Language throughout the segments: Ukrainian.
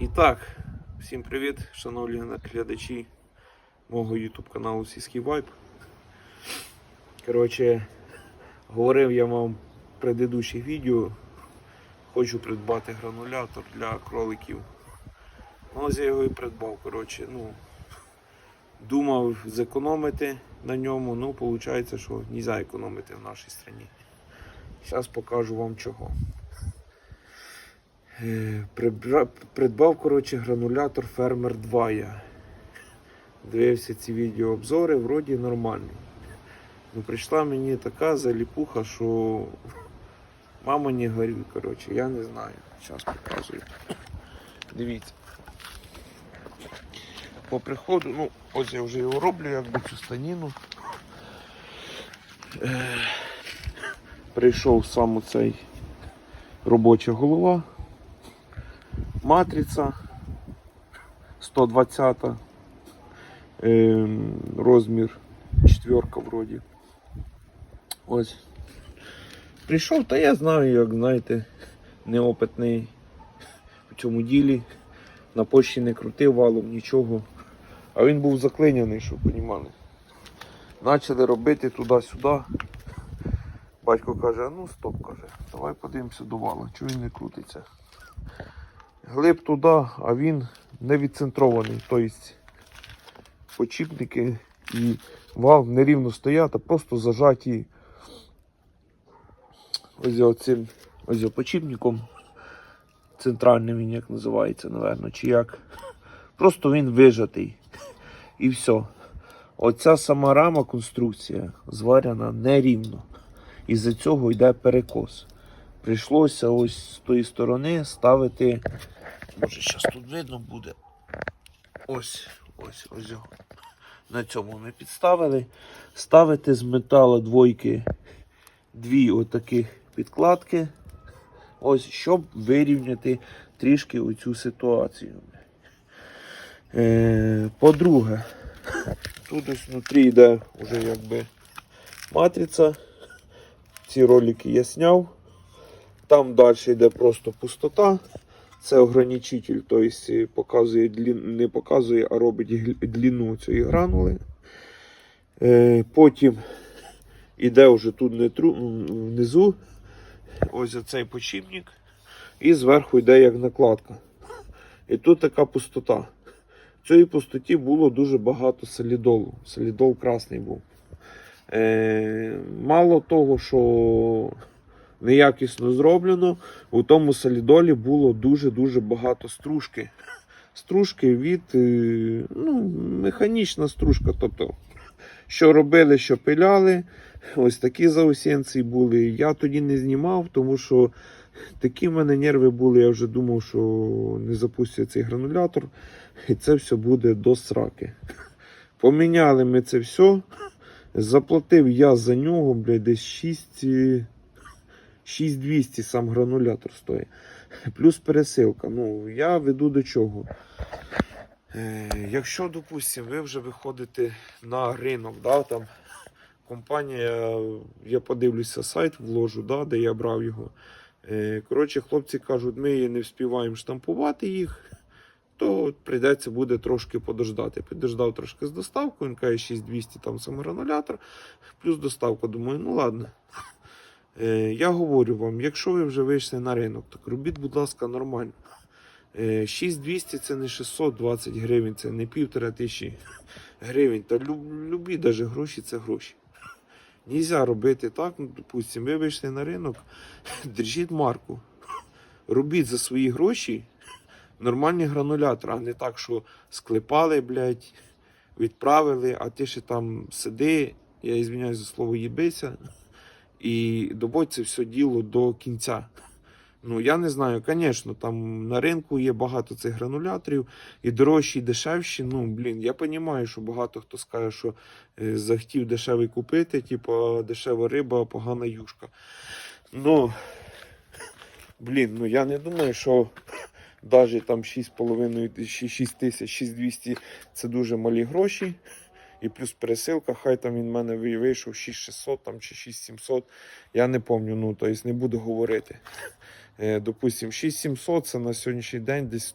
І так, всім привіт, шановні глядачі мого YouTube каналу Сільський Вайб. Коротше, говорив я вам в предыдущих відео. Хочу придбати гранулятор для кроликів. Ну, ось я його і придбав. Коротше, ну, думав зекономити на ньому, ну виходить, що не можна економити в нашій країні. Зараз покажу вам чого. Е, Придбав коротше, гранулятор Фермер 2 я. Дивився ці відеообзори, вроді нормальний. Ну, прийшла мені така заліпуха, що мама не горюй, коротше, я не знаю. Зараз показую. Дивіться. По приходу, ну, ось я вже його роблю, якби цю станіну. Е, Прийшов сам цей робоча голова. Матриця 120 ем, розмір четверка вроді. Ось. Прийшов, та я знаю, як знаєте, неопитний у цьому ділі. На пошті не крутив валом, нічого. А він був заклиняний, щоб розуміли. Почали робити туди-сюди. Батько каже, ну стоп, каже, давай подивимося до вала, чого він не крутиться. Глиб туди, а він не відцентрований. Тобто почіпники і вал нерівно стоять, а просто зажаті ось оцим ось почіпником. Центральним він як називається, напевно, чи як. Просто він вижатий. І все. Оця сама рама конструкція зварена нерівно. Із-за цього йде перекос. Прийшлося ось з тої сторони ставити. Може, зараз тут видно буде. Ось, ось, ось. На цьому ми підставили. Ставити з металу двойки дві отаких підкладки. Ось, щоб вирівняти трішки оцю ситуацію. Е, по-друге, тут ось внутрі йде вже якби матриця. Ці ролики я зняв. Там далі йде просто пустота. Це ограничитель, тобто показує не показує, а робить длину цієї гранули. Е, потім іде вже тут внизу. Ось оцей почіпник. І зверху йде як накладка. І тут така пустота. В цій пустоті було дуже багато солідолу. Солідол красний був. Е, мало того, що неякісно зроблено, у тому солідолі було дуже-дуже багато стружки. Стружки від е, ну, механічна стружка. Тобто, що робили, що пиляли. Ось такі заусенці були. Я тоді не знімав, тому що такі в мене нерви були. Я вже думав, що не запустять цей гранулятор, і це все буде до сраки. Поміняли ми це все. Заплатив я за нього, блядь, десь 6, е, 6200 сам гранулятор стоїть. Плюс пересилка. Ну, я веду до чого. Е, якщо, допустимо, ви вже виходите на ринок, да, там компанія, я подивлюся сайт, вложу, да, де я брав його. Е, коротше, хлопці кажуть, ми не вспіваємо штампувати їх то прийдеться буде трошки подождати. Підождав трошки з доставкою, він каже 6200 там сам гранулятор, плюс доставка. Думаю, ну ладно. Е, я говорю вам, якщо ви вже вийшли на ринок, так робіть, будь ласка, нормально. Е, 6200 це не 620 гривень, це не півтора тисячі гривень. Та любі даже гроші це гроші. Нельзя робити так, ну, допустимо, ви вийшли на ринок, держіть марку. Робіть за свої гроші нормальні гранулятори, а не так, що склепали, блядь, відправили, а ти ще там сиди, я ізвиняюсь за слово їбися, і доводь все діло до кінця. Ну, я не знаю, звісно, там на ринку є багато цих грануляторів, і дорожчі, і дешевші. Ну, блін, я розумію, що багато хто скаже, що е, захотів дешевий купити, типу дешева риба, погана юшка. Ну, блін, ну я не думаю, що навіть там 6,5 6 тисяч, 6200 це дуже малі гроші. І плюс пересилка, хай там він в мене вийшов 6600 там, чи 6700, я не пам'ятаю, ну, тобто не буду говорити. Е, допустим, 6700 це на сьогоднішній день десь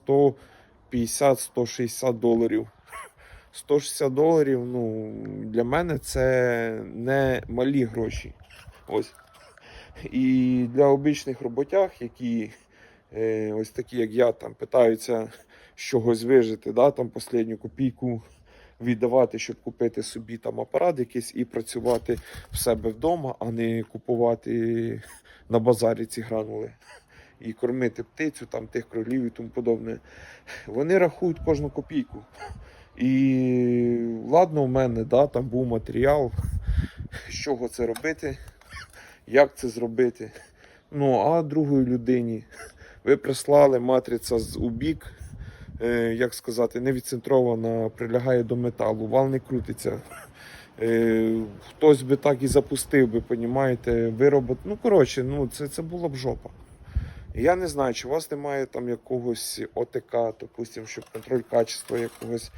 150-160 доларів. 160 доларів, ну, для мене це не малі гроші. Ось. І для обичних роботяг, які е, ось такі, як я, там питаються чогось вижити, да, там останню копійку віддавати, щоб купити собі там апарат якийсь і працювати в себе вдома, а не купувати на базарі ці гранули. І кормити птицю, там тих кролів і тому подобне. Вони рахують кожну копійку. І ладно, у мене да, там був матеріал, з чого це робити, як це зробити. Ну, а другої людині ви прислали матриця з у бік, е, як сказати, не відцентрована, прилягає до металу, вал не крутиться. Е, хтось би так і запустив би, понімаєте, виробот. Ну, коротше, ну, це, це була б жопа. Я не знаю, чи у вас немає там якогось ОТК, допустим, щоб контроль качества якогось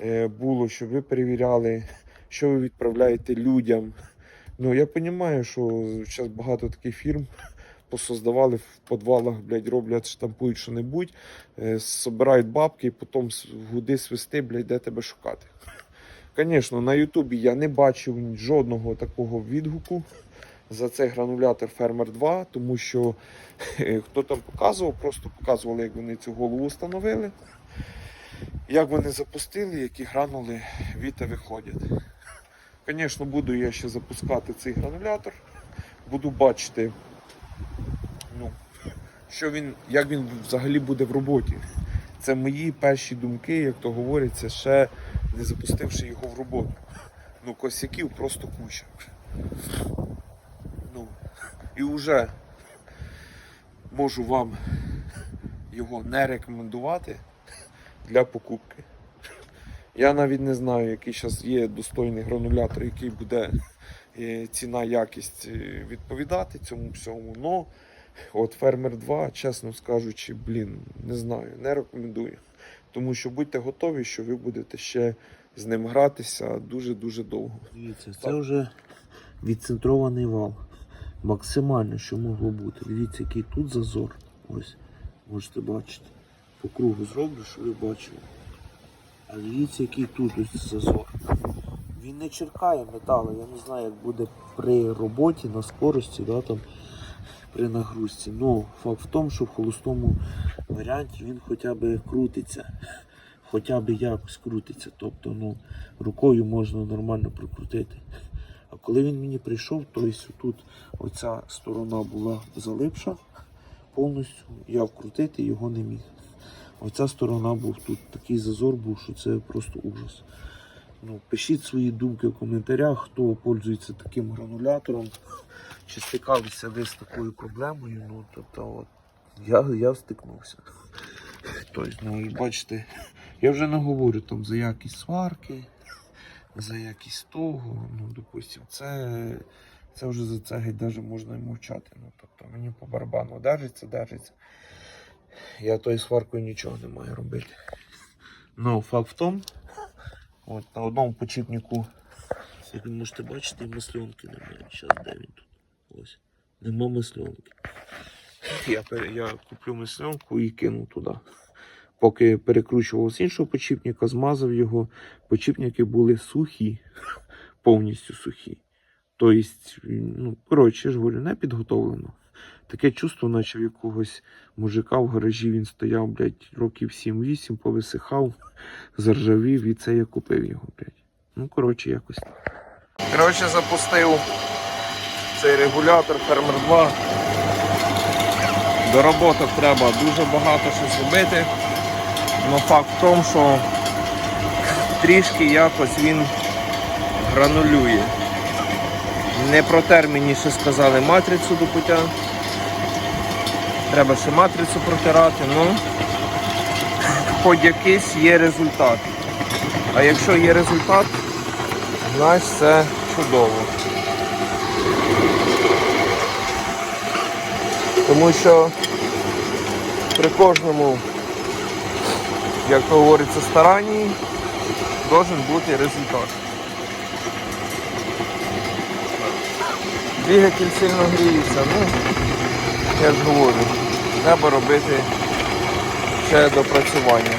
е, було, щоб ви перевіряли, що ви відправляєте людям. Ну, я розумію, що зараз багато таких фірм посоздавали в підвалах, блядь, роблять, штампують що-небудь, е, собирають бабки і потім гуди свисти, блядь, де тебе шукати. Звісно, на Ютубі я не бачив жодного такого відгуку за цей гранулятор Фермер 2, тому що е, хто там показував, просто показували, як вони цю голову встановили, як вони запустили, які гранули віта виходять. Звісно, буду я ще запускати цей гранулятор, буду бачити, ну, що він, як він взагалі буде в роботі. Це мої перші думки, як то говориться, ще не запустивши його в роботу. Ну, косяків просто куча. Ну, і вже можу вам його не рекомендувати для покупки. Я навіть не знаю, який зараз є достойний гранулятор, який буде е, ціна, якість е, відповідати цьому всьому. Но от Фермер 2, чесно скажучи, блін, не знаю, не рекомендую. Тому що будьте готові, що ви будете ще з ним гратися дуже-дуже довго. Дивіться, це вже відцентрований вал. Максимально, що могло бути. Дивіться, який тут зазор. Ось, можете бачити. По кругу зроблю, щоб ви бачили. А дивіться, який тут ось зазор. Він не черкає металу. Я не знаю, як буде при роботі на скорості, да, там, при нагрузці. Ну, факт в тому, що в холостому варіанті він хоча б крутиться. Хоча б якось крутиться. Тобто, ну, рукою можна нормально прикрутити. А коли він мені прийшов, то тут оця сторона була залипша повністю. Я вкрутити його не міг. Оця сторона був тут такий зазор був, що це просто ужас. Ну, пишіть свої думки в коментарях, хто пользується таким гранулятором, чи стикалися ви з такою проблемою. Ну, тобто, от, я, я стикнувся. Тобто, ну, бачите, я вже не говорю там за якість сварки, за якість того. Ну, допустим, це, це вже за це геть даже можна і мовчати. Ну, тобто мені по барабану держиться, держиться. Я тою сваркою нічого не маю робити. Ну, факт в тому, от на одному почіпнику, як ви можете бачити, масльонки немає. Зараз де він тут? Ось. Нема масльонки. Я, я куплю масльонку і кину туди. Поки перекручував з іншого почіпника, змазав його, почіпники були сухі, повністю сухі. Тобто, ну, коротше, ж говорю, не підготовлено. Таке чувство, наче в якогось мужика в гаражі він стояв, блядь, років 7-8, повисихав, заржавів, і це я купив його, блядь. Ну, коротше, якось так. Коротше, запустив цей регулятор Фермер 2. Дороботок треба дуже багато що зробити. Но факт в тому, що трішки якось він гранулює. Не протер мені ще сказали матрицю до пуття. Треба ще матрицю протирати, ну хоч якийсь є результат. А якщо є результат, значить це чудово. Тому що при кожному, як то говориться, старанні должен бути результат. Двигатель сильно гріється, ну, я ж говорю, треба робити ще допрацювання.